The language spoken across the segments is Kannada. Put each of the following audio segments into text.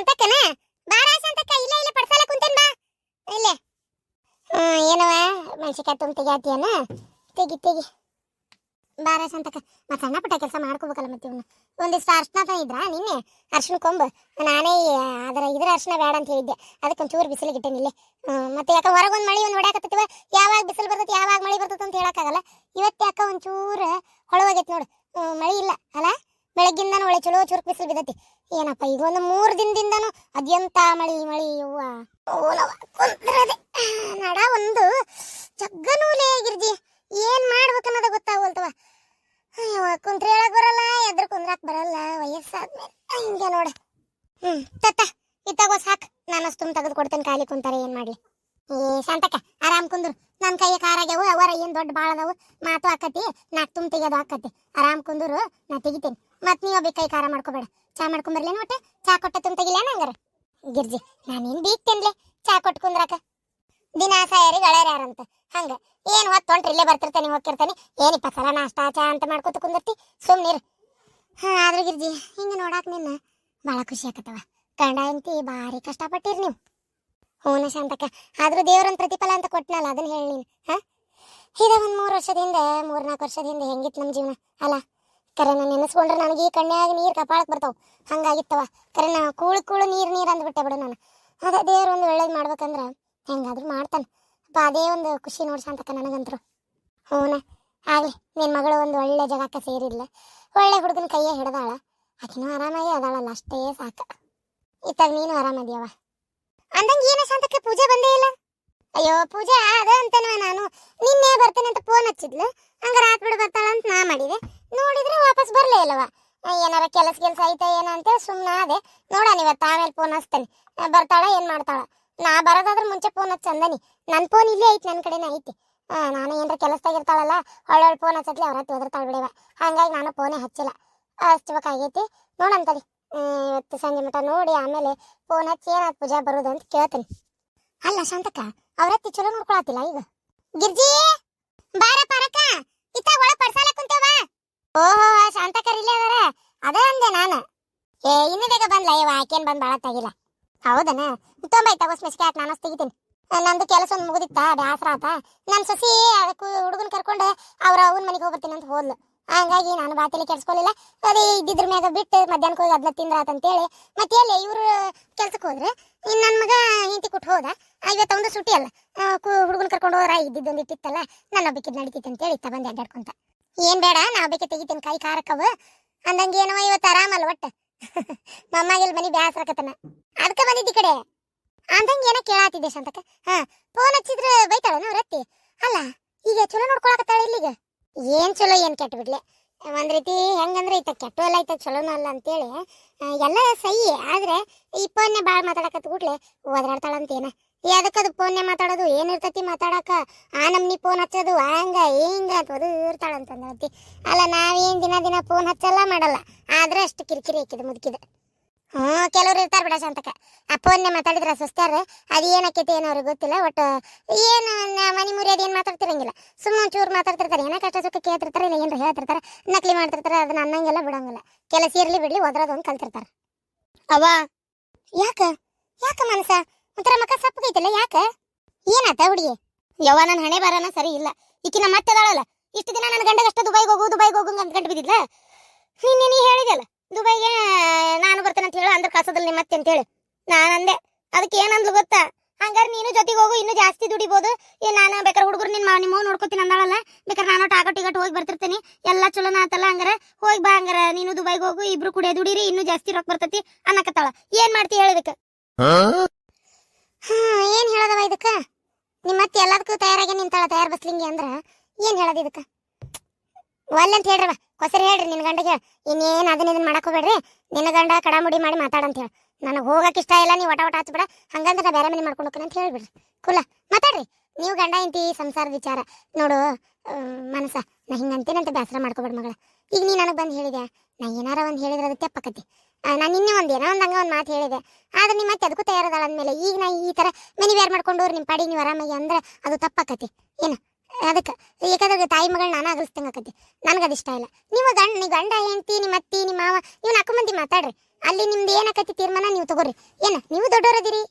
ಶಾಂತಕ್ಕನ ಬಾರ ಶಾಂತಕ್ಕ ಇಲ್ಲ ಇಲ್ಲ, ಪಡ್ಸಲ್ಲ, ಕುಂತೇನ್ ಬಾ. ಇಲ್ಲೇ. ಏನವ ಮೆಣಸಿಕಾಯಿ ತುಂಬ ತೆಗಿಯಾತಿಯನ? ತೆಗಿ ತೆಗಿ. ಬಾರ ಶಾಂತಕ್ಕ ಮತ್ತೆ ಸಣ್ಣ ಪುಟ್ಟ ಕೆಲಸ ಮಾಡ್ಕೋಬೇಕಲ್ಲ ಮತ್ತೆ ಇವನು. ಒಂದಿಷ್ಟು ಅರ್ಶನ ಇದ್ರ ನಿನ್ನೆ? ಅರ್ಶನ ಕೊಂಬ. ನಾನೇ ಅದರ ಇದ್ರ ಅರ್ಶನ ಬೇಡ ಅಂತ ಹೇಳಿದ್ದೆ. ಅದಕ್ಕೆ ಒಂಚೂರು ಬಿಸಿಲಿಗೆ ಇಟ್ಟೇನಿ ಮತ್ತೆ ಯಾಕೆ ಹೊರಗೊಂದು ಮಳಿ ಒಂದು ಹೊಡ್ಯಾಕತ್ತಿವ ಯಾವಾಗ ಬಿಸಿಲು ಬರ್ತೈತಿ, ಯಾವಾಗ ಮಳಿ ಬರ್ತೈತಿ ಅಂತ ಹೇಳಕ್ಕಾಗಲ್ಲ. ಇವತ್ತು ಯಾಕ ಒಂಚೂರು ಹೊಳವಾಗೈತಿ ನೋಡು. ಮಳಿ ಇಲ್ಲ, ಅಲ್ಲ? ಬೆಳಗ್ಗಿಂದ ಒಳ್ಳೆ ಚಲೋ ಚುರುಕು ಬಿಸಿಲು ಬಿದ್ದೈತಿ. ಏನಪ್ಪ, ಈಗ ಒಂದು ಮೂರು ದಿನದಿಂದನೂ ಅದೆಂತ ಮಳಿ ಮಳಿ ಯವ್ವ. ಕುಂದ್ರದೆ ನಡ ಒಂದು ಜಗ್ಗನೂಲೆ ಗಿರ್ಜಿ. ಏನ್ ಮಾಡ್ಬೇಕನ್ನೋದ ಗೊತ್ತಾಗೋಲ್ತವ ಅಯ್ಯೋ ಕುಂತ್ರ ಹೇಳಕ್ ಬರಲ್ಲ, ಎದ್ರ ಕುಂದ್ರಾಕ್ ಬರಲ್ಲ, ವಯಸ್ಸಾದ್ಮೇಲೆ. ಹಿಂಗೆ ನೋಡ. ಹ್ಮ್, ತತ್ತ, ಇತ್ತಾಗೋ ಸಾಕ್. ನಾನು ಅಷ್ಟು ತೆಗೆದು ಕೊಡ್ತೇನೆ ಖಾಲಿ ಕುಂತಾರೆ, ಏನ್ ಮಾಡ್ಲಿ. ಏ, ಶಾಂತಕ್ಕ, ಆರಾಮ್ ಕುಂದ್ರು. ನನ್ನ ಕೈಯ ಕಾರಾಗ್ಯಾವು, ಅವರ ಏನ್ ದೊಡ್ಡ ಭಾಳ ಮಾತು ಆಕತಿ ನಾಕ್ ತುಂಬ ತೆಗಿಯೋದು ಆಕತಿ ಆರಾಮ್ ಕುಂದ್ರು, ನಾ ತೆಗಿತೇನೆ. ಮತ್ ನೀವ್ ಒಬ್ಬ ಕೈ ಖಾರ ಮಾಡ್ಕೋಬೇಡ. ಚಾ ಮಾಡ್ಕೊಂಬರ್ಲೇನು ಒಟ್ಟೆ? ಚಾ ಕೊಟ್ಟ ತುಂಬ ತೆಗಿಲೇನ ಹಂಗಾರ? ಗಿರ್ಜಿ ನಾನೇನ್ ಬೀಗ್ತೇನ್ಲೆ ಚಾ ಕೊಟ್ಟು ಕುಂದ್ರಾಕ. ದಿನ ಸಾಯರಿ ಯಾರಂತ? ಹಂಗ. ಏನ್ ಹೊತ್ತು ಹೊಂಟ್ರಿ ಇಲ್ಲೇ ಬರ್ತಿರ್ತಾನೆ ಹೋಗ್ತಿರ್ತಾನೆ. ಏನ್ ಇಪ್ಪತ್ತು ಸಲ ನಾಷ್ಟಾ, ಚಾ ಅಂತ ಮಾಡ್ಕೊತ ಕುಂದಿರ್ತಿ? ಸುಮ್ನಿರ್ ಹಾ, ಆದ್ರೆ ಗಿರ್ಜಿ, ಹಿಂಗ ನೋಡಾಕ ನಿನ್ನ ಭಾಳ ಖುಷಿ ಆಕತ್ತವ. ಗಂಡ ಎಂತಿ ಭಾರಿ ಕಷ್ಟಪಟ್ಟಿರ್ ನೀವು. ಹೂನ ಶಾಂತಕ್ಕ. ಆದ್ರೂ ದೇವ್ರನ್ ಪ್ರತಿಫಲ ಅಂತ ಕೊಟ್ನಲ್ಲ ಅದನ್ನ ಹೇಳಿ ನೀನು. ಹಾ? ಇದ ಒಂದ್ ಮೂರ್ ವರ್ಷದಿಂದ ಮೂರ್ನಾಲ್ಕು ವರ್ಷದಿಂದ ಹೆಂಗಿತ್ತು ನಮ್ಮ ಜೀವನ? ಅಲ್ಲ ಕರೆ ನಾನು ನೆನೆಸ್ಕೊಂಡ್ರೆ ನನಗೆ ಈ ಕಣ್ಯಾಗ ನೀರು ಕಪಾಳಕ್ಕೆ ಬರ್ತಾವ. ಹಂಗಾಗಿತ್ತವ ಕರೆ ನಾ ಕೂಳು ಕೂಳು ನೀರ್ ನೀರ್ ಅಂದ್ಬಿಟ್ಟೆ ಬಿಡು ನಾನು. ಅದೇ ದೇವ್ರು ಒಂದು ಒಳ್ಳೇದ್ ಮಾಡ್ಬೇಕಂದ್ರೆ ಹೆಂಗಾದ್ರೂ ಮಾಡ್ತಾನೆ. ಅಪ್ಪ, ಅದೇ ಒಂದು ಖುಷಿ ನೋಡ್ಸಂತಕ್ಕ ನನಗಂತರು. ಹೂನ. ಆಗಲಿ ನಿನ್ನ ಮಗಳು ಒಂದು ಒಳ್ಳೆ ಜಾಗಕ್ಕೆ ಸೇರಿಲ್ಲ ಒಳ್ಳೆ ಹುಡುಗನ ಕೈಯ ಹಿಡ್ದಾಳ. ಆಕಿನೂ ಆರಾಮಾಗಿ ಅದಾಳಲ್ಲ, ಅಷ್ಟೇ ಸಾಕು. ಇತ್ತಾಗ ನೀನು ಆರಾಮದಿಯವ ಅಂದಂಗೆ ಏನು ಶಾಂತಕ್ಕೆ, ಪೂಜೆ ಬಂದೇ ಇಲ್ಲ? ಅಯ್ಯೋ, ಪೂಜೆ ಅದ ಅಂತನವ ನಾನು. ನಿನ್ನೆ ಬರ್ತೇನೆ ಅಂತ ಫೋನ್ ಹಚ್ಚಿದ್ಲು. ಹಂಗ ರಾತ್ರಿ ಬಿಡು ಬರ್ತಾಳ ಅಂತ ನಾ ಮಾಡಿದೆ. ನೋಡಿದ್ರೆ ವಾಪಸ್ ಬರಲೇ ಇಲ್ಲವ. ಏನಾರ ಕೆಲಸ ಕೆಲಸ ಐತೆ ಏನೋ ಅಂತೇಳಿ ಸುಮ್ಮನೆ ಅದೇ ನೋಡಣ ಇವತ್ತು ಆಮೇಲೆ ಫೋನ್ ಹಚ್ತೇನೆ. ಬರ್ತಾಳ, ಏನು ಮಾಡ್ತಾಳ? ನಾ ಬರೋದಾದ್ರೆ ಮುಂಚೆ ಫೋನ್ ಹಚ್ಚಂದನಿ ನನ್ನ ಫೋನ್ ಇಲ್ಲೇ ಐತಿ ನನ್ನ ಕಡೆನೇ ಐತಿ. ನಾನು ಏನಾರ ಕೆಲಸದಾಗಿರ್ತಾಳಲ್ಲ ಒಳ್ಳೊಳ್ಳೆ ಫೋನ್ ಹಚ್ಚತ್ಲಿ ಅವ್ರ ಹತ್ತಿ ಒದರ್ತಾಳ ಬಿಡಿವ. ಹಂಗಾಗಿ ನಾನು ಫೋನೇ ಹಚ್ಚಿಲ್ಲ. ಹಚ್ಬೇಕಾಗೈತಿ. ನೋಡಂತದಿ ಇವತ್ತು ಸಂಜೆ ಮಟ ನೋಡಿ ಆಮೇಲೆ ಫೋನ್ ಹಚ್ಚಿ ಏನಾದ್ರು ಪೂಜಾ ಬರೋದು ಅಂತ ಕೇಳ್ತೀನಿ. ಅಲ್ಲ ಶಾಂತಕ್ಕ, ಅವ್ರ ಹತ್ತಿ ಚಲೋ ನೋಡ್ಕೊಳತಿಲ್ಲ ಈಗ. ಗಿರ್ಜಿ! ಬಾರ ಪರಕ ಇತ್ತ ಒಳ ಪಡ್ಸಾಲ ಕುಂತೇವ ಓಹೋ ಶಾಂತಕರಿಲ್ಲ ಇಲ್ಲೇ ಅದಾರ? ಅದ ಅಂದೆ ನಾನು. ಏ, ಇನ್ನು ಬೇಗ ಬಂದ್ಲ? ಇವ ಆಕೇನ್ ಬಂದ್ ಬಾಳ ತಾಗಿಲ್ಲ ಹೌದನ? ತೊಂಬೈ ತಗೋಸ್ ಮೆಸ್ಕೆ ಹಾಕಿ, ನಾನು ತೆಗಿತೀನಿ. ನಂದು ಕೆಲಸ ಒಂದು ಮುಗಿದಿತ್ತ? ಬ್ಯಾಸರ ಆತ? ನನ್ನ ಸೊಸಿ ಹುಡುಗನ ಕರ್ಕೊಂಡು ಅವ್ರ ಅವನ ಮನೆಗೆ ಹೋಗ್ಬರ್ತೀನಿ ಅಂತ ಹೋದ್ಲು. ಹಂಗಾಗಿ ನಾನು ಬಾತಿಲಿ ಕೆಡ್ಸ್ಕೊಲಿಲ್ಲ. ಅದೇ ಇದ್ದಿದ್ರ ಮ್ಯಾಗ ಬಿಟ್ಟು ಮಧ್ಯಾಹ್ನಕ್ಕೆ ಹೋಗಿ ಅದನ್ನ ತಿಂದ್ರಾತ ಅಂತೇಳಿ. ಮತ್ತೆ ಎಲ್ಲಿ? ಇವರು ಕೆಲ್ಸಕ್ಕೆ ಹೋದ್ರೆ. ಇನ್ನು ನನ್ನ ಮಗ ಹಿಂತಿ ಕೊಟ್ಟು ಹೋದ. ಇವತ್ತು ಒಂದು ಸುಟ್ಟಿ ಅಲ್ಲ. ಹುಡುಗನ ಕರ್ಕೊಂಡು ಹೋದ್ರ? ಇದ್ದಿದ್ದೊಂದು ಇಟ್ಟಿತ್ತಲ್ಲ. ನನ್ನ ಒಬ್ಬಕ್ಕೆ ನಡೀತಿತ್ತು ಅಂತೇಳಿ ಇತ್ತ ಅಡ್ಡಾಡ್ಕೊಂತ ಏನ್ ಬೇಡ ನಾ ಬೇಕೆ ತೆಗಿತೀನಿ ಕೈ ಕಾರಕ್ಕವ. ಅಂದಂಗೆ ಏನೋ ಇವತ್ತು ಆರಾಮಲ್ಲ ಒಟ್ಟ. ಮಮ್ಮಾಗಿಲ್ ಮನಿ ಬ್ಯಾಸ್ರಕತನ ಅದಕ್ಕೆ ಬಂದಿದ್ದಿ ಕಡೆ. ಅಂದಂಗೆ ಏನೋ ಕೇಳಾತಿದ್ದೆ ಶಾಂತಕ ಹಾ ಫೋನ್ ಹಚ್ಚಿದ್ರೆ ಬೈತಾಳ ನಾವು ರತ್ತಿ? ಅಲ್ಲ, ಈಗ ಚಲೋ ನೋಡ್ಕೊಳಕತ್ತಾಳ ಇಲ್ಲಿಗ? ಏನ್ ಚಲೋ, ಏನ್ ಕೆಟ್ಟ ಬಿಡ್ಲೆ? ಒಂದ್ ರೀತಿ ಹೆಂಗಂದ್ರೆ ಈತ ಕೆಟ್ಟು ಅಲ್ಲ ಈತ ಚಲೋನೂ ಅಲ್ಲ ಅಂತೇಳಿ. ಎಲ್ಲ ಸಹಿ, ಆದ್ರೆ ಈ ಫೋನ್ನೇ ಭಾಳ ಮಾತಾಡಕತ್ ಕೂಡ್ಲೆ ಓದಾಡ್ತಾಳಂತ ಏನ ಅದಕ್ಕದು ಫೋನ್ನೇ ಮಾತಾಡೋದು? ಏನಿರ್ತತಿ ಮಾತಾಡಕ? ಆ ನಮ್ನಿ ಫೋನ್ ಹಚ್ಚೋದು. ಹಂಗ ಹಿಂಗ ಅಂತ ಅದು ಇರ್ತಾಳಂತಂದತಿ ಅಲ್ಲ, ನಾವೇನ್ ದಿನ ದಿನ ಫೋನ್ ಹಚ್ಚಲ್ಲ ಮಾಡಲ್ಲ. ಆದ್ರೆ ಅಷ್ಟು ಕಿರಿಕಿರಿ ಹಾಕಿದ ಮುದುಕಿದ. ಹ್ಞೂ, ಕೆಲವ್ರು ಇರ್ತಾರೆ ಬಿಡ ಶಾಂತಕ. ಆ ಫೋನ್ನೇ ಮಾತಾಡಿದ್ರೆ ಸುಸ್ತಾರ? ಅದು ಏನಾಕೈತಿ ಏನೋ ಅವ್ರಿಗೆ ಗೊತ್ತಿಲ್ಲ. ಒಟ್ಟು ಏನು ಮನೆ ಮುರಿಯೋದು ಏನು ಮಾತಾಡ್ತಿರಂಗಿಲ್ಲ. ಸುಮ್ಮನೆ ಒಂಚೂರು ಮಾತಾಡ್ತಿರ್ತಾರೆ. ಏನೋ ಕಷ್ಟ ಸುಖ ಕೇಳ್ತಿರ್ತಾರೆ? ಇಲ್ಲ ಏನು ಹೇಳ್ತಿರ್ತಾರೆ? ನಕಲಿ ಮಾಡ್ತಿರ್ತಾರೆ? ಅದನ್ನ ಅನ್ನಂಗಿಲ್ಲ, ಬಿಡಂಗಿಲ್ಲ. ಕೆಲಸ ಇರಲಿ ಬಿಡ್ಲಿ, ಒದ್ರದು ಕಲ್ತಿರ್ತಾರೆ ಕಲ್ತಿರ್ತಾರ. ಅವ ಯಾಕ? ಯಾಕ ಮನಸ ಒಂಥರ ಮಕ ಸಪ್ಪಗೈತಲ್ಲ ಯಾಕ? ಏನಾತ ಹುಡುಗಿ? ಯವ್ವ ನನ್ನ ಹಣೆ ಬರನ ಸರಿ ಇಲ್ಲ. ಈಕಿನ ಮತ್ತೆ ಅದಾಳಲ್ಲ ಇಷ್ಟು ದಿನ ನನ್ನ ಗಂಡಗಷ್ಟ ದುಬೈಗೆ ಹೋಗು ದುಬೈಗೆ ಹೋಗು ಅಂತ ಗಂಟು ಬಿದ್ದಿದ್ಲ ನೀನು ನೀ ಹೇಳಿದಲ್ಲ ದುಬೈಗೆ ನಾನು ಬರ್ತೇನೆ ಅಂತ ಹೇಳು, ಅಂದ್ರೆ ಕಳ್ಸೋದಿಲ್ಲ ನಿಮ್ಮ ಮತ್ತೆ ಅಂತೇಳಿ. ನಾನು ಅಂದೆ, ಅದಕ್ಕೆ ಏನಂದ್ಲು ಗೊತ್ತಾ? ಹಂಗಾರೆ ನೀನು ಜೊತೆಗೆ ಹೋಗು, ಇನ್ನೂ ಜಾಸ್ತಿ ದುಡಿಬೋದು. ಏ, ನಾನು ಬೇಕಾದ್ರೆ ಹುಡುಗರು ನಿಮ್ಮ ನಿಮ್ಮ ನೋಡ್ಕೊತೀನಿ ಅಂದಾಳಲ್ಲ. ಬೇಕಾದ್ರೆ ನಾನು ಟಾಕೋ ಟಿಕಟ್ ಹೋಗಿ ಬರ್ತಿರ್ತೀನಿ. ಎಲ್ಲ ಚಲೋನ ಆತಲ್ಲ ಹಂಗಾರೆ? ಹೋಗಿ ಬಾ ಹಂಗಾರೆ, ನೀನು ದುಬೈಗೆ ಹೋಗು, ಇಬ್ರು ಕುಡಿಯ ದುಡಿರಿ, ಇನ್ನೂ ಜಾಸ್ತಿ ರೊಕ್ಕ ಬರ್ತೈತಿ ಅನ್ನಕತ್ತಾಳ. ಏನ್ ಮಾಡ್ತಿ ಹೇಳಿದಕ್ಕೆ ಹಾ ಏನ್ ಹೇಳದವ ಇದಕ್ಕ? ನಿಮ್ಮ ಮತ್ತೆ ಎಲ್ಲದಕ್ಕೂ ತಯಾರಾಗಿ ನಿಂತಾಳ ತಯಾರ ಬಸ್ಲಿಂಗಿ ಅಂದ್ರ ಏನ್ ಹೇಳೋದು ಇದಕ್ಕ? ಒಲ್ಲೆ ಅಂತ ಹೇಳ್ರವ, ಕೊಸರಿ ಹೇಳ್ರಿ ನಿನ್ನ ಗಂಡಗೆ ಇನ್ನೇನ್ ಅದನ್ನ ಇದನ್ನ ಮಾಡಕ್ ಹೋಗ್ಬೇಡ್ರಿ. ನಿನ್ನ ಗಂಡ ಕಡಾಮುಡಿ ಮಾಡಿ ಮಾತಾಡಂತ ಹೇಳಿ. ನನಗೆ ಹೋಗಕ್ ಇಷ್ಟ ಇಲ್ಲ ನೀವು ಒಟ ಒಟ ಹಚ್ಬಿಡ. ಹಂಗಂದ್ರೆ ನಾ ಬೇರೆ ಮನೆ ಮಾಡ್ಕೊಂಡು ಹೋಗ್ತೀನಿ ಅಂತ ಹೇಳ್ಬಿಡ್ರಿ. ಕುಲ, ಮಾತಾಡ್ರಿ. ನೀವು ಗಂಡ ಇಂತಿ ಸಂಸಾರದ ವಿಚಾರ. ನೋಡು ಮನಸ ನಾ ಹಿಂಗಂತೀನಂತ ಬೇಸರ ಮಾಡ್ಕೋಬೇಡ ಮಗಳ. ಈಗ ನೀ ನನಗೆ ಬಂದು ಹೇಳಿದೆ ನಾ ಏನಾರ ಒಂದು ಹೇಳಿದ್ರೆ ಅದು ತೆಪ್ಪಕತಿ ನಾನು ನಿನ್ನೆ ಒಂದು ಏನೋ ಒಂದು ಒಂದು ಮಾತು ಹೇಳಿದೆ. ಆದ್ರೆ ನಿಮ್ಮ ಮತ್ತೆ ಅದಕ್ಕೂ ತಯಾರದಾಳ ಅಂದಮೇಲೆ ಈಗ ನಾ ಈ ಥರ ಮನಿ ಬೇರೆ ಮಾಡ್ಕೊಂಡು ನಿಮ್ಮ ಪಾಡಿ ನೀವು ಆರಾಮಾಗಿ ಅಂದ್ರೆ ಅದು ತಪ್ಪಾಕತಿ. ಏನು? ಅದಕ್ಕೆ ಏಕಾದ್ರೆ ತಾಯಿ ಮಗಳು ನಾನು ಅಗಲಿಸ್ದಂಗೆ ಆಕತಿ. ನನಗೆ ಅದು ಇಷ್ಟ ಇಲ್ಲ. ನೀವು ಗಂಡ ನೀವು ಗಂಡ, ಹೆಂಡತಿ ನಿಮ್ಮ ಅತ್ತಿ ನಿಮ್ಮ ಮಾವ ನೀವು ನಾಲ್ಕು ಮಂದಿ ಮಾತಾಡ್ರಿ. ಅಲ್ಲಿ ನಿಮ್ದು ಏನಾಕತಿ ತೀರ್ಮಾನ ನೀವು ತಗೋರಿ. ಏನ? ನೀವು ದೊಡ್ಡವರದಿರಿ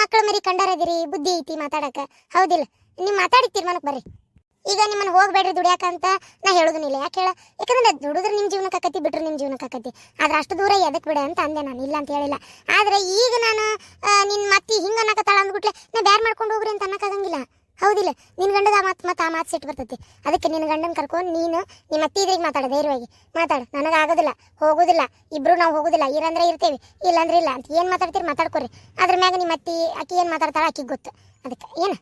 ಮಕ್ಕಳು ಮರಿ ಕಂಡರದಿರಿ ಬುದ್ಧಿ ಐತಿ ಮಾತಾಡಕ ಹೌದಿಲ್ಲ. ನೀವು ಮಾತಾಡಿ ತೀರ್ಮಾನಕ್ಕೆ ಬರ್ರಿ. ಈಗ ನಿಮ್ಮನ್ನ ಹೋಗ್ಬೇಡ್ರಿ ದುಡಿಯಾಕಂತ ನಾ ಹೇಳುದಿಲ್ಲ ಯಾಕೆ ಹೇಳ? ಯಾಕಂದ್ರೆ ದುಡಿದ್ರೆ ನಿಮ್ಮ ಜೀವನಕ್ಕೆ ಆಕತಿ ಬಿಟ್ರೆ ನಿಮ್ಮ ಜೀವನಕ್ಕೆ ಆಕತಿ ಆದ್ರೆ ಅಷ್ಟು ದೂರ ಎದಕ್ಕೆ ಬಿಡ ಅಂತ ಅಂದೆ ನಾನು, ಇಲ್ಲ ಅಂತ ಹೇಳಿಲ್ಲ. ಆದ್ರೆ ಈಗ ನಾನು ನಿನ್ನ ನಿನ್ ಮತ್ತಿ ಹಿಂಗ ಅನ್ನಕತ್ತಾಳ ಅಂದ್ಬಿಟ್ಲೆ ನಾ ಬ್ಯಾರ್ ಮಾಡ್ಕೊಂಡು ಹೋಗ್ರಿ ಅಂತ ಅನ್ನಕ್ಕಾಗಂಗಿಲ್ಲ ಹೌದಿಲ್ಲ, ನಿನ್ ಗಂಡದ ಆ ಮಾತು ಮತ್ತೆ ಆ ಮಾತು ಸಿಟ್ಟು ಬರ್ತೈತಿ. ಅದಕ್ಕೆ ನಿನ್ನ ಗಂಡನ ಕರ್ಕೊಂಡು ನೀನು ನಿಮ್ಮ ಅತ್ತಿ ಇದ್ರಿಗೆ ಮಾತಾಡ, ಧೈರ್ಯವಾಗಿ. ಮಾತಾಡು ನನಗೆ ಆಗೋದಿಲ್ಲ ಹೋಗೋದಿಲ್ಲ. ಇಬ್ರು ನಾವು ಹೋಗೋದಿಲ್ಲ, ಇರಂದ್ರೆ ಇರ್ತೇವೆ, ಇಲ್ಲಾಂದ್ರೆ ಇಲ್ಲ ಅಂತ. ಏನು ಮಾತಾಡ್ತೀರಿ ಮಾತಾಡ್ಕೊರಿ. ಅದ್ರ ಮ್ಯಾಗ ನಿಮ್ಮ ಅತ್ತಿ, ಅಕ್ಕಿ ಏನು ಮಾತಾಡ್ತಾಳ ಆಕಿಗೆ ಗೊತ್ತು. ಅದಕ್ಕೆ, ಏನು?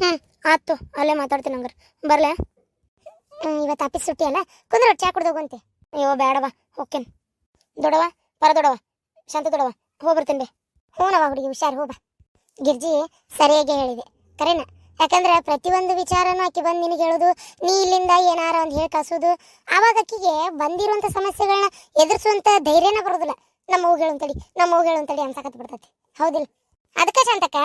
ಹ್ಞೂ ಆಯ್ತು. ಅಲ್ಲೇ ಮಾತಾಡ್ತೀನಿ ಹಂಗಾರೆ. ಬರಲೇ? ಇವತ್ತು ಆಫೀಸ್ ಸುಟ್ಟಿ ಅಲ್ಲ? ಕುಂದ್ರ ಚಾ ಕುಡ್ದು ಹೋಗಂತೆ ಅಯ್ಯೋ ಬೇಡವ ಓಕೆನ್ ದೊಡವ ಪರ ದೊಡವ ಶಾಂತ ದೊಡವ ಹೋಗ್ಬರ್ತೀನಿ ಬೇ. ಹ್ಞೂನವ ಹುಡುಗಿ, ಹುಷಾರು ಹೋಗ ಗಿರ್ಜಿ ಸರಿಯಾಗಿ ಹೇಳಿದೆ. ಕರೆನ, ಯಾಕಂದ್ರೆ ಪ್ರತಿಯೊಂದು ವಿಚಾರನೂ ಆಕೆ ಬಂದು ನಿನಗೆ ಹೇಳೋದು, ನೀ ಇಲ್ಲಿಂದ ಏನಾರ ಒಂದು ಹೇಳಿ ಕಸೋದು ಆವಾಗ ಆಕಿಗೆ ಬಂದಿರುವಂಥ ಸಮಸ್ಯೆಗಳನ್ನ ಎದುರಿಸುವಂಥ ಧೈರ್ಯನ ಬರೋದಿಲ್ಲ. ನಮ್ಮ ಹೋಗಿ ಅಂತೇಳಿ, ನಮ್ಮ ಹೋಗಿ ಅಂತೇಳಿ ಅನ್ಸಕತ್ ಬಿಡ್ತೈತಿ ಹೌದಿಲ್ಲ? ಅದಕ್ಕೆ ಶಾಂತಕ್ಕ,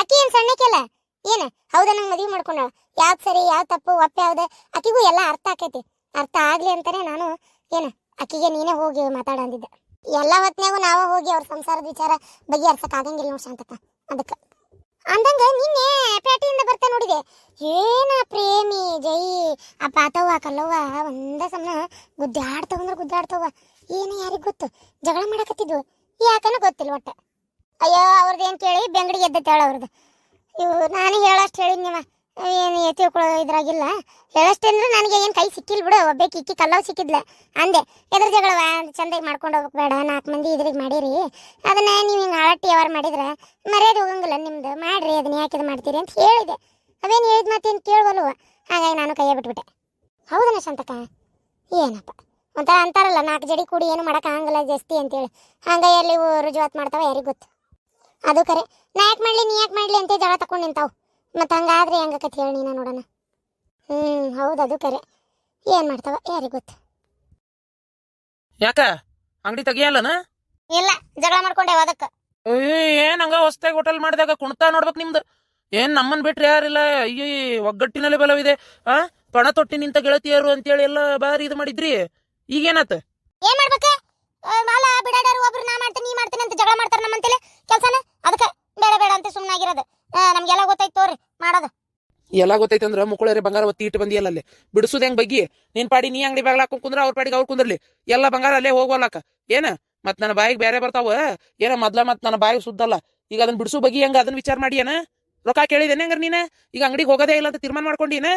ಆಕಿ ಏನು ಸಣ್ಣಕ್ಕೆಲ್ಲ ಏನು? ಹೌದ ನಂಗೆ ಮದುವೆ ಮಾಡ್ಕೊಂಡಾಳ? ಯಾವ್ದು ಸರಿ ಯಾವ ತಪ್ಪು, ಒಪ್ಪೆ ಯಾವ್ದು? ಆಕಿಗೂ ಎಲ್ಲ ಅರ್ಥ ಆಕೈತಿ. ಅರ್ಥ ಆಗ್ಲಿ ಅಂತಾನೆ ನಾನು, ಏನ, ಆಕಿಗೆ ನೀನೇ ಹೋಗಿ ಮಾತಾಡ ಅಂದಿದ್ದೆ. ಎಲ್ಲ ಹೊತ್ನ್ಯಾಗೂ ನಾವ ಹೋಗಿ ಅವ್ರ ಸಂಸಾರದ ವಿಚಾರ ಬಗೆಹರ್ಸಕ್ ಆಗಂಗಿಲ್ಲ ನೋಡ್ ಶಾಂತಕ್ಕ ಅದಕ್ಕೆ. ಅಂದಂಗೆ ನಿನ್ನೆ ಪೇಟೆಯಿಂದ ಬರ್ತಾ ನೋಡಿದೆ. ಏನ ಪ್ರೇಮಿ, ಜೈ, ಆ ಪಾತವ್ವ, ಕಲ್ಲವ್ವ, ಒಂದ ಸಮನ ಗುದ್ದಾಡ್ತಾವ ಅಂದ್ರೆ ಗುದ್ದಾಡ್ತಾವ ಏನು ಯಾರಿಗೆ ಗೊತ್ತು? ಜಗಳ ಮಾಡಕತ್ತಿದ್ವು. ಯಾಕನ ಗೊತ್ತಿಲ್ಲ ಒಟ್ಟ. ಅಯ್ಯೋ ಅವ್ರದ್ದು ಏನು ಕೇಳಿ ಬೆಂಗಡಿಗೆ ಎದ್ದ ಹೇಳ ಅವ್ರದ್ದು ಇವು ನಾನು ಹೇಳೋಷ್ಟು ಹೇಳಿದ್ ನೀವ. ಏನು ತಿಳ್ಕೊಳ್ಳೋ ಇದ್ರಾಗಿಲ್ಲ. ಹೇಳಷ್ಟೇ ಅಂದ್ರೆ ನನಗೆ ಏನು ಕೈ ಸಿಕ್ಕಿಲ್ಲ ಬಿಡು. ಒಬ್ಬ ಇಕ್ಕಿ ಕಲ್ಲವ್ ಸಿಕ್ಕಿದ್ಲೆ. ಅಂದೆ, ಎದ್ರ ಜಗಳವ ಚಂದಾಗಿ ಮಾಡ್ಕೊಂಡು ಹೋಗ್ಬೇಕು ಬೇಡ. ನಾಲ್ಕು ಮಂದಿ ಇದ್ರಿಗೆ ಮಾಡಿರಿ. ಅದನ್ನ ನೀವು ಹಿಂಗೆ ಹಾಳಟ್ಟಿ ಯಾವಾರು ಮಾಡಿದ್ರೆ ಮರ್ಯಾದೆ ಹೋಗಂಗಿಲ್ಲ ನಿಮ್ದು. ಮಾಡ್ರಿ, ಅದನ್ನ ಯಾಕೆ ಇದು ಮಾಡ್ತೀರಿ ಅಂತ ಹೇಳಿದೆ. ಅವೇನು ಹೇಳಿದ ಮಾತೇನು ಕೇಳವಲ್ವ. ಹಾಗಾಗಿ ನಾನು ಕೈಯ ಬಿಟ್ಬಿಟ್ಟೆ. ಹೌದನ ಶಾಂತಕ ಏನಪ್ಪ? ಒಂಥರ ಅಂತಾರಲ್ಲ ನಾಲ್ಕು ಜಡಿ ಕೂಡಿ ಏನು ಮಾಡೋಕ್ಕಾಗಂಗಿಲ್ಲ ಜಾಸ್ತಿ ಅಂತೇಳಿ. ಹಂಗೆ ಎಲ್ಲಿ ಇವು ರುಜುವಾತ್ ಮಾಡ್ತಾವೆ ಯಾರಿಗೆ ಗೊತ್ತು? ಅದು ಕರೆ. ನಾ ಯಾಕೆ ಮಾಡಲಿ ನೀ ಯಾಕೆ ಮಾಡಲಿ ಅಂತ ಜಗಳ ತಕೊಂಡು ನಿಂತಾವು. ಮತ್ತು ಹಂಗಾದ್ರೆ ಹೆಂಗಕತಿ ಹೇಳಿ ನೀನ ನೋಡೋಣ. ಹ್ಞೂ ಹೌದು ಅದು ಕರೆ. ಏನು ಮಾಡ್ತಾವ ಯಾರಿಗೆ ಗೊತ್ತು? ಯಾಕ? ಅಂಗಡಿ ತೆಗಿಯಲ್ಲನ? ಇಲ್ಲ ಜಗಳ ಮಾಡ್ಕೊಂಡೆ ಅದಕ್ಕೆ. ಏನು ಹಂಗ ಹೊಸ್ತಾಗಿ ಹೋಟೆಲ್ ಮಾಡಿದಾಗ ಕುಣ್ತಾ ನೋಡ್ಬೇಕು ನಿಮ್ದು? ಏನು ನಮ್ಮನ್ ಬಿಟ್ರೆ ಯಾರಿಲ್ಲ? ಅಯ್ಯೋ ಒಗ್ಗಟ್ಟಿನಲ್ಲಿ ಬಲವಿದೆ ಆ ಪಣ ತೊಟ್ಟಿ ನಿಂತ ಗೆಳತಿಯರು ಅಂತೇಳಿ ಎಲ್ಲ ಬಾರಿ ಇದು ಮಾಡಿದ್ರಿ. ಈಗೇನಾತ? ಏನ್ ಮಾಡ್ಬೇಕು? ಮಾಲ ಬಿಡಾಡಾರು ಒಬ್ರು ನಾ ಮಾಡ್ತೀನಿ ನೀ ಮಾಡ್ತೀನಿ ಅಂತ ಜಗಳ ಮಾಡ್ತಾರ ನಮ್ಮಂತಲೇ ಕೆಲಸನ? ಅದಕ್ಕೆ ಬೇಡ ಬೇಡ ಅಂತ ಸುಮ್ಮನಾಗಿರೋದು ನಮ್ಗೆಲ್ಲ ಗೊತ್ತಾಯ್ತು ತೋರಿ ಮಾಡೋದು. ಎಲ್ಲ ಗೊತ್ತೈತೆ ಅಂದ್ರೆ ಮುಕ್ಕಳರಿ ಬಂಗಾರ ಒತ್ತಿ ಇಟ್ಟು ಬಂದಿಯಲ್ಲ ಅಲ್ಲಿ ಬಿಡಿಸೋದು ಹೆಂಗ್ ಬಗ್ಗಿ? ನಿನ್ ಪಾಡಿ ನೀ ಅಂಗಡಿ ಬಾಗ್ಲ ಹಾಕೊಂಡ್ ಕುಂದ್ರ ಅವ್ರ ಪಾಡಿಗೆ ಅವ್ರು ಕುಂದ್ರಲಿ. ಎಲ್ಲ ಬಂಗಾರ ಅಲ್ಲೇ ಹೋಗೋಲ್ಲಕ್ಕ ಏನ? ಮತ್ ನನ್ನ ಬಾಯಿಗೆ ಬೇರೆ ಬರ್ತಾವ? ಏನ ಮೊದ್ಲ ಮತ್ ನನ್ನ ಬಾಯಿಗೆ ಸುದ್ದಲ್ಲ. ಈಗ ಅದನ್ನ ಬಿಡಿಸೋ ಬಗ್ಗೆ ಹೆಂಗ ಅದನ್ನ ವಿಚಾರ ಮಾಡಿ ಏನ? ರೊಕ್ಕ ಕೇಳಿದೇನೆ ಹಂಗಾರ ನೀನ? ಈಗ ಅಂಗಡಿಗೆ ಹೋಗೋದೇ ಇಲ್ಲ ಅಂತ ತೀರ್ಮಾನ ಮಾಡ್ಕೊಂಡಿನ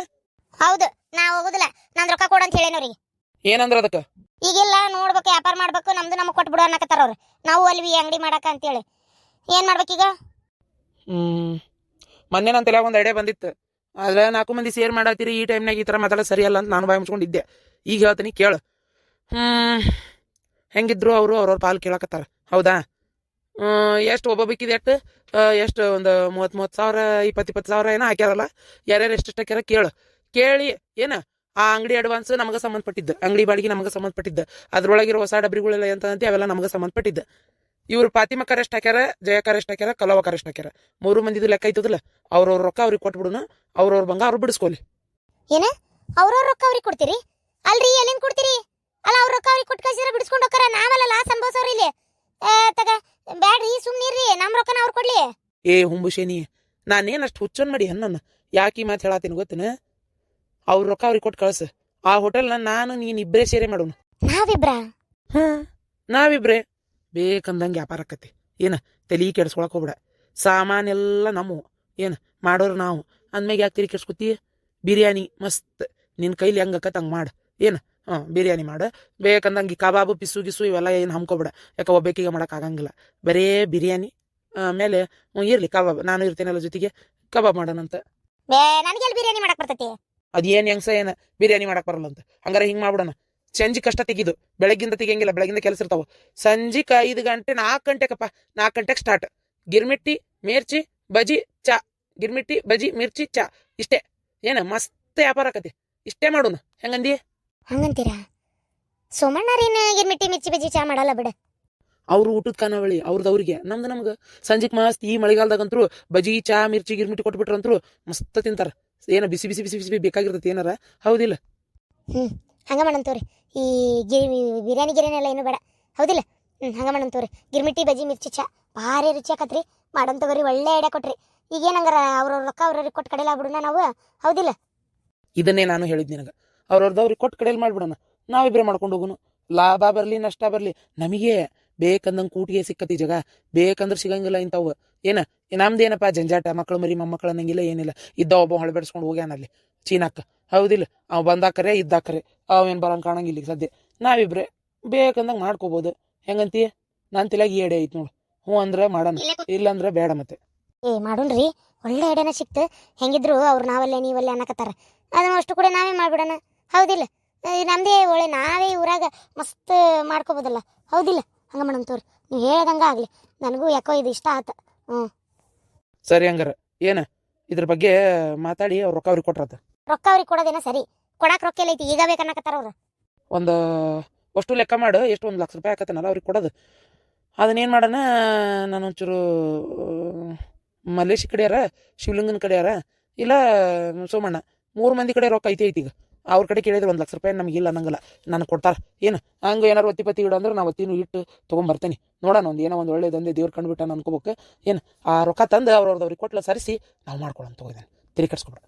ಹೌದು ನಾ ಹೋಗುದಿಲ್ಲ. ನಾನ್ ರೊಕ್ಕ ಕೊಡು ಅಂತ ಹೇಳೇನವ್ರಿಗೆ ಏನಂದ್ರ ಅದಕ್ಕ? ಈಗಿಲ್ಲ ನೋಡ್ಬೇಕು ವ್ಯಾಪಾರ ಮಾಡ್ಬೇಕು ನಮ್ದು ನಮಗ್ ಕೊಟ್ಬಿಡು ಅನ್ನಕತ್ತಾರ ಅವ್ರು. ನಾವು ಅಲ್ಲಿ ಅಂಗಡಿ ಮಾಡಕ ಅಂತೇಳಿ. ಏನ್ ಮಾಡ್ಬೇಕೀಗ? ಹ್ಮ್. ಮೊನ್ನೆ ನನ್ನ ಒಂದು ಐಡಿಯಾ ಬಂದಿತ್ತು. ಆದ್ರೆ ನಾಲ್ಕು ಮಂದಿ ಸೇರ್ ಮಾಡತ್ತೀರಿ ಈ ಟೈಮ್ನಾಗ ಈ ತರ ಮಾತಾಡೋದು ಸರಿಯಲ್ಲ ಅಂತ ನಾನು ಬಾಯಿ ಮುಚ್ಕೊಂಡಿದ್ದೆ. ಈಗ ಹೇಳ್ತೀನಿ, ಕೇಳು. ಹ್ಮ್. ಹೆಂಗಿದ್ರು ಅವರು ಅವ್ರವ್ರ ಪಾಲು ಕೇಳಕತ್ತಾರ. ಹೌದಾ? ಎಷ್ಟು ಒಬ್ಬೊಬ್ಬಕ್ಕಿದೆ ಎಷ್ಟು? ಎಷ್ಟು ಒಂದು ಮೂವತ್ತು ಮೂವತ್ತು ಸಾವಿರ ಇಪ್ಪತ್ತು ಇಪ್ಪತ್ತು ಸಾವಿರ ಏನೋ ಹಾಕ್ಯಾರಲ್ಲ? ಯಾರ್ಯಾರು ಎಷ್ಟು ಹಾಕ್ಯಾರ ಕೇಳು. ಕೇಳಿ, ಏನ? ಆ ಅಂಗಡಿ ಅಡ್ವಾನ್ಸ್ ನಮಗೆ ಸಂಬಂಧಪಟ್ಟಿದ್ದು. ಅಂಗಡಿ ಬಾಡಿಗೆ ನಮಗೆ ಸಂಬಂಧಪಟ್ಟಿದ್ದು. ಅದರೊಳಗಿರೋ ಹೊಸ ಡಬ್ರಿಗಳೆಲ್ಲ ಅಂತ ಅವೆಲ್ಲ ನಮಗೆ ಸಂಬಂಧಪಟ್ಟಿದ್ದು. ಇವ್ರು ಫಾತಿಮಕ್ಕರ್ ಕರೆಸ್ಟ್ ಹಾಕ್ಯಾರ ಜಯ ಕರೆಸ್ಟ್ ಹಾಕ್ಯಾರ ಕಲಾವ ಕರೆಸ್ಟ್ ಹಾಕ್ಯಾರ. ಮೂರು ಮಂದಿದು ಲೆಕ್ಕ ಐತದಲ್ಲ ಅವ್ರವ್ರ ರೊಕ್ಕ ಅವ್ರಿಗೆ ಕೊಟ್ಬಿಡುನ ಅವ್ರವ್ರ ಬಂಗಾರ ಅವ್ರು ಬಿಡಿಸ್ಕೊಲಿ. ಏನ? ಅವ್ರವ್ರ ರೊಕ್ಕ ಅವ್ರಿಗೆ ಕೊಡ್ತೀರಿ? ಅಲ್ರಿ ಎಲ್ಲಿಂದ ಕೊಡ್ತೀರಿ? ಅಲ್ಲ ಅವ್ರ ರೊಕ್ಕ ಅವ್ರಿಗೆ ಕೊಟ್ಟು ಕಳ್ಸಿದ್ರೆ ಬಿಡಿಸ್ಕೊಂಡು ಹೋಗ್ತಾರ ನಾವಲ್ಲ ಲಾಸ್ ಅನ್ಭವಿಸೋರು ಇಲ್ಲಿ ತಗ ಬ್ಯಾಡ್ರಿ ಸುಮ್ನಿರ್ರಿ ನಮ್ಮ ರೊಕ್ಕನ ಅವ್ರು ಕೊಡ್ಲಿ. ಏ ಹುಂಬುಶೇನಿ ನಾನೇನು ಅಷ್ಟು ಹುಚ್ಚನ್ ಮಾಡಿ ಹಣ್ಣನ ಯಾಕೆ ಈ ಮಾತು ಹೇಳತ್ತೀನಿ ಗೊತ್ತಿನ? ಅವ್ರ ರೊಕ್ಕ ಅವ್ರಿಗೆ ಕೊಟ್ಟು ಕಳ್ಸು. ಆ ಹೋಟೆಲ್ನ ನಾನು ನೀನು ಇಬ್ಬರೇ ಸೇರೆ ಮಾಡೋಣ. ನಾವಿಬ್ರ? ಹ್ಞೂ ನಾವಿಬ್ರೇ. ಬೇಕಂದಂಗೆ ವ್ಯಾಪಾರ ಆಕತಿ. ಏನು ತಲೆ ಕೆಡ್ಸ್ಕೊಳಕ್ಕೆ ಹೋಗ್ಬಿಡ. ಸಾಮಾನೆಲ್ಲ ನಮ್ಮವು ಏನು ಮಾಡೋರು ನಾವು. ಅಂದ್ಮ್ಯಾಗ ಯಾಕೆ ತಲೆ ಕೆಡ್ಸ್ಕೊತಿ? ಬಿರಿಯಾನಿ ಮಸ್ತ್. ನಿನ್ನ ಕೈಲಿ ಹಂಗೆ ಆಕತ್ ಹಂಗೆ ಮಾಡು. ಏನು? ಹಾಂ ಬಿರಿಯಾನಿ ಮಾಡು. ಬೇಕಂದಂಗೆ ಕಬಾಬು ಪಿಸು ಗಿಸು ಇವೆಲ್ಲ ಏನು ಹಮ್ಕೊಬಿಡ. ಯಾಕೆ ಒಬ್ಬೇಕಿಗೆ ಮಾಡೋಕ್ಕಾಗಂಗಿಲ್ಲ ಆಗಂಗಿಲ್ಲ. ಬರೇ ಬಿರಿಯಾನಿ ಆಮೇಲೆ ಇರಲಿ ಕಬಾಬ್. ನಾನು ಇರ್ತೇನಲ್ಲ ಜೊತೆಗೆ. ಕಬಾಬ್ ಮಾಡೋಣಂತ. ಬಿರಿಯಾನಿ ಮಾಡಕ್ ಬರ್ತೈತಿ? ಅದೇನು ಹೆಂಗ್ಸ ಏನು? ಬಿರಿಯಾನಿ ಮಾಡಕ್ ಬರಲ್ಲ ಅಂತ ಹಂಗಾರೆ ಹಿಂಗೆ ಮಾಡ್ಬಿಡೋಣ. ಸಂಜೆ ಕಷ್ಟ ತೆಗಿದು. ಬೆಳಗ್ಗಿಂದ ತೆಗಿಯಂಗಿಲ್ಲ ಬೆಳಗಿಂದ ಕೆಲಸ ಇರ್ತಾವ. ಸಂಜಿಕ ಐದು ಗಂಟೆ ನಾಲ್ಕು ಗಂಟೆಗಪ್ಪ ನಾಲ್ಕು ಗಂಟೆಗೆ ಸ್ಟಾರ್ಟ್ ಗಿರ್ಮಿಟ್ಟಿ ಮಿರ್ಚಿ ಬಜಿ ಚಾ. ಗಿರ್ಮಿಟ್ಟಿ ಬಜಿ ಮಿರ್ಚಿ ಚಾ. ಇಷ್ಟೇ. ಏನ ಮಸ್ತ್ ವ್ಯಾಪಾರ ಆಕತಿ. ಇಷ್ಟೇ ಮಾಡೋಣ. ಹೆಂಗಂದಿ? ಹಂಗಂತೀರಾ? ಸೋಮಣ್ಣರೇನ ಗಿರ್ಮಿಟ್ಟಿ ಮಿರ್ಚಿ ಬಜಿ ಚಾ ಮಾಡಲ್ಲ ಬಿಡ. ಅವ್ರು ಊಟದ ಕಾನಾವಳಿ ಅವ್ರದ್ದು ಅವ್ರಿಗೆ. ನಮ್ದು ನಮ್ಗೆ. ಸಂಜೆಗೆ ಮಸ್ತ್ ಈ ಮಳೆಗಾಲದಾಗಂತರೂ ಬಜಿ ಚಾ ಮಿರ್ಚಿ ಗಿರ್ಮಿಟ್ಟಿ ಕೊಟ್ಬಿಟ್ರಂತ್ರು ಮಸ್ತ್ ತಿಂತಾರ. ಏನ ಬಿಸಿ ಬಿಸಿ ಬಿಸಿ ಬಿಸಿ ಬೇಕಾಗಿರ್ತೈತಿ ಏನಾರ? ಹೌದಿಲ್ಲ? ಹಂಗ ಮಾಡಂತವ್ರಿ ಈ ಗಿರಿ, ಬಿರಿಯಾನಿ ಗಿರಿಯಾನಿ ಎಲ್ಲ ಏನು ಬೇಡ. ಹೌದಿಲ್ಲ? ಹ್ಞೂ ಹಂಗೆ ಮಾಡೋಣ ತೋರಿ ಗಿರ್ಮಿಟ್ಟಿ ಬಜ್ಜಿ, ಮಿರ್ಚಿ, ಚಾ. ಭಾರಿ ರುಚಿ ಆಕತ್ರಿ. ಮಾಡೋಣ ತಗೋರಿ, ಒಳ್ಳೆ ಐಡಿಯಾ ಕೊಟ್ರಿ. ಈಗೇನು ಹಂಗಾರ ಅವ್ರ ರೊಕ್ಕ ಅವ್ರವ್ರಿಗೆ ಕೊಟ್ಟು ಕಡೆಯಲ್ಲ ಬಿಡೋಣ ನಾವು? ಹೌದಿಲ್ಲ? ಇದನ್ನೇ ನಾನು ಹೇಳಿದ್ ನಿನಗೆ. ಅವ್ರವ್ರದವ್ರಿಗೆ ಕೊಟ್ಟು ಕಡೆಯಲ್ಲಿ ಮಾಡಿಬಿಡೋಣ. ನಾವಿಬ್ರೇ ಮಾಡ್ಕೊಂಡು ಹೋಗುನು. ಲಾಭ ಬರಲಿ, ನಷ್ಟ ಬರಲಿ. ನಮಗೆ ಬೇಕಂದಂಗೆ ಕೂಟಿಗೆ ಸಿಕ್ಕತಿ ಜಗ. ಬೇಕಂದ್ರೆ ಸಿಗಂಗಿಲ್ಲ ಇಂಥವು. ಏನ? ನಮ್ದೇನಪ್ಪ ಜಂಜಾಟ ಮಕ್ಕಳು ಮರಿ ಮೊಮ್ಮಕ್ಕಳು ಅನ್ನಂಗಿಲ್ಲ, ಏನಿಲ್ಲ. ಇದ್ದ ಒಬ್ಬ ಹೊಳಬೆಡ್ಸ್ಕೊಂಡು ಹೋಗ್ಯಾನ ಅಲ್ಲಿ. ಚೀನಾಕ್ಕ. ಹೌದಿಲ್ಲ ಅವ ಬಂದಾಕರೆ ಇದ್ದಾಕರೆ ಅವೇನು ಬರಂಗೆ ಕಾಣಂಗಿಲ್ಲ ಈಗ ಸದ್ಯ. ನಾವಿಬ್ರೆ ಬೇಕಂದಂಗೆ ಮಾಡ್ಕೋಬೋದು. ಹೆಂಗಂತೀಯ? ನನ್ನ ತಲೆಗೆ ಎಡೆ ಐತೆ ನೋಡು. ಹ್ಞೂ ಅಂದ್ರೆ ಮಾಡೋಣ ಇಲ್ಲಂದ್ರೆ ಬೇಡ ಮತ್ತೆ. ಏ ಮಾಡೋಣ್ರಿ. ಒಳ್ಳೆ ಎಡೆನ ಸಿಕ್ತು. ಹೆಂಗಿದ್ರು ಅವ್ರು ನಾವಲ್ಲೇ ನೀವಲ್ಲೇ ಅನ್ನಕತ್ತಾರ. ಅದನ್ನ ಅಷ್ಟು ಕೂಡ ನಾವೇ ಮಾಡ್ಬಿಡೋಣ. ಹೌದಿಲ್ಲ. ನಮ್ದೇ ಒಳ್ಳೆ ನಾವೇ ಊರಾಗ ಮಸ್ತ್ ಮಾಡ್ಕೋಬೋದಲ್ಲ. ಹೌದಿಲ್ಲ. ಹಂಗೆ ಮಾಡೋಣ ತೋರಿ. ನೀವು ಹೇಳ್ದಂಗೆ ಆಗಲಿ. ನನಗೂ ಯಾಕೋ ಇದು ಇಷ್ಟ ಆತ. ಸರಿ ಹಂಗಾರ. ಏನ? ಇದ್ರ ಬಗ್ಗೆ ಮಾತಾಡಿ ಅವ್ರ ರೊಕ್ಕ ಅವ್ರಿಗೆ ಕೊಟ್ರತ. ರೊಕ್ಕ ಅವ್ರಿಗೆ ಕೊಡೋದೇನ ಸರಿ. ಕೊಡಾಕ್ ರೊಕ್ಕ ಎಲ್ಲ ಐತಿ ಈಗ ಬೇಕನ್ನಕತ್ತಾರ ಅವ್ರು. ಒಂದು ಅಷ್ಟು ಲೆಕ್ಕ ಮಾಡು, ಎಷ್ಟು ಒಂದು ಲಕ್ಷ ರೂಪಾಯಿ ಆಕತ್ತನಲ್ಲ ಅವ್ರಿಗೆ ಕೊಡೋದು. ಅದನ್ನೇನು ಮಾಡೋಣ, ನಾನು ಒಂಚೂರು ಮಲ್ಲೇಶಿ ಕಡೆಯಾರ, ಶಿವಲಿಂಗನ ಕಡೆಯಾರ, ಇಲ್ಲ, ಸೋಮಣ್ಣ, ಮೂರು ಮಂದಿ ಕಡೆ ರೊಕ್ಕ ಐತಿ ಐತಿ ಈಗ ಅವ್ರ ಕಡೆ ಕೇಳಿದ್ರೆ ಒಂದು ಲಕ್ಷ ರೂಪಾಯಿ ನಮಗಿಲ್ಲ ಅನ್ನಂಗಿಲ್ಲ. ನನಗೆ ಕೊಡ್ತಾರೆ. ಏನು, ಹಂಗೆ ಏನಾರು ಒತ್ತಿ ಪತ್ತಿ ಇಡು ಅಂದ್ರೆ ನಾ ಒತ್ತಿನೂ ಇಟ್ಟು ತೊಗೊಂಬರ್ತೇನೆ. ನೋಡೋಣ, ಒಂದು ಏನೋ ಒಂದು ಒಳ್ಳೇದಂದೆ ದೇವ್ರು ಕಂಡುಬಿಟ್ಟ ಅನ್ಕೋಬೇಕು. ಏನು, ಆ ರೊಕ್ಕ ತಂದು ಅವ್ರವ್ರದವ್ರಿಗೆ ಕೊಟ್ಲ ಸರಿಸಿ, ನಾವು ಮಾಡ್ಕೊಳ್ಳೋಣ ತಗೋದೇನೆ ತಿರಿ ಕಟ್ಸ್ಕೊಬಿಡ.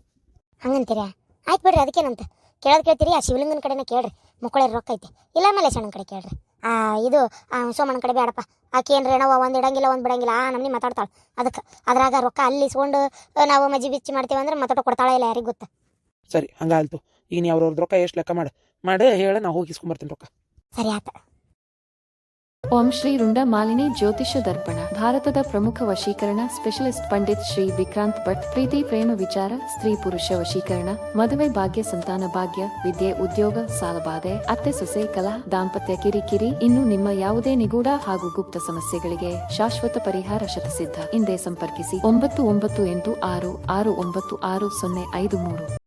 ಹಂಗಂತೀರಾ? ಆಯ್ತು ಬಿಡ್ರಿ ಅದಕ್ಕೇನಂತ. ಕೇಳೋದು ಕೇಳ್ತೀರಿ ಆ ಶಿವಲಿಂಗನ ಕಡೆನೇ ಕೇಳ್ರಿ. ಮುಕ್ಕಳೆ ರೊಕ್ಕ ಐತಿ. ಇಲ್ಲ ಮಲ್ಲೇಶಣ್ಣನ ಕಡೆ ಕೇಳ್ರಿ. ಆ ಇದು ಆ ಸೋಮಣ್ಣನ ಕಡೆ ಬೇಡಪ್ಪ. ಆಕೆ ಏನು ಏನವ ಒಂದು ಇಡಂಗಿಲ್ಲ ಒಂದು ಬಿಡಂಗಿಲ್ಲ ಆ ನಮ್ನಿ ಮಾತಾಡ್ತಾಳೆ. ಅದಕ್ಕೆ ಅದ್ರಾಗ ರೊಕ್ಕ ಅಲ್ಲಿ ಇಸ್ಕೊಂಡು ನಾವು ಮಜ್ಜಿ ಬಿಚ್ಚಿ ಮಾಡ್ತೀವಿ ಅಂದ್ರೆ ಮಾತಾಡೋ ಕೊಡ್ತಾಳೆ ಇಲ್ಲ ಯಾರಿಗೆ ಗೊತ್ತು? ಸರಿ ಹಂಗಾಲ್ತು ಈಗ ನೀವು ಅವ್ರವ್ರದ್ದು ರೊಕ್ಕ ಎಷ್ಟು ಲೆಕ್ಕ ಮಾಡಿ. ಮಾಡಿ ಹೇಳಿ ನಾವು ಹೋಗಿ ಇಸ್ಕೊಂಬರ್ತೀನಿ ರೊಕ್ಕ. ಸರಿ ಆತ. ಓಂ ಶ್ರೀ ರುಂಡ ಮಾಲಿನಿ ಜ್ಯೋತಿಷ ದರ್ಪಣ. ಭಾರತದ ಪ್ರಮುಖ ವಶೀಕರಣ ಸ್ಪೆಷಲಿಸ್ಟ್ ಪಂಡಿತ್ ಶ್ರೀ ವಿಕ್ರಾಂತ್ ಭಟ್. ಪ್ರೀತಿ, ಪ್ರೇಮ, ವಿಚಾರ, ಸ್ತ್ರೀ ಪುರುಷ ವಶೀಕರಣ, ಮದುವೆ ಭಾಗ್ಯ, ಸಂತಾನ ಭಾಗ್ಯ, ವಿದ್ಯೆ, ಉದ್ಯೋಗ ಸಾಲಬಾಧೆ ಅತ್ತೆ, ಸೊಸೆ ಕಲಾ ದಾಂಪತ್ಯ, ಕಿರಿಕಿರಿ, ಇನ್ನು ನಿಮ್ಮ ಯಾವುದೇ ನಿಗೂಢ ಹಾಗೂ ಗುಪ್ತ ಸಮಸ್ಯೆಗಳಿಗೆ ಶಾಶ್ವತ ಪರಿಹಾರ ಶತಸಿದ್ಧ. ಹಿಂದೆ ಸಂಪರ್ಕಿಸಿ ಒಂಬತ್ತು ಒಂಬತ್ತು ಎಂಟು ಆರು ಆರು ಒಂಬತ್ತು ಆರು ಸೊನ್ನೆ ಐದು ಮೂರು.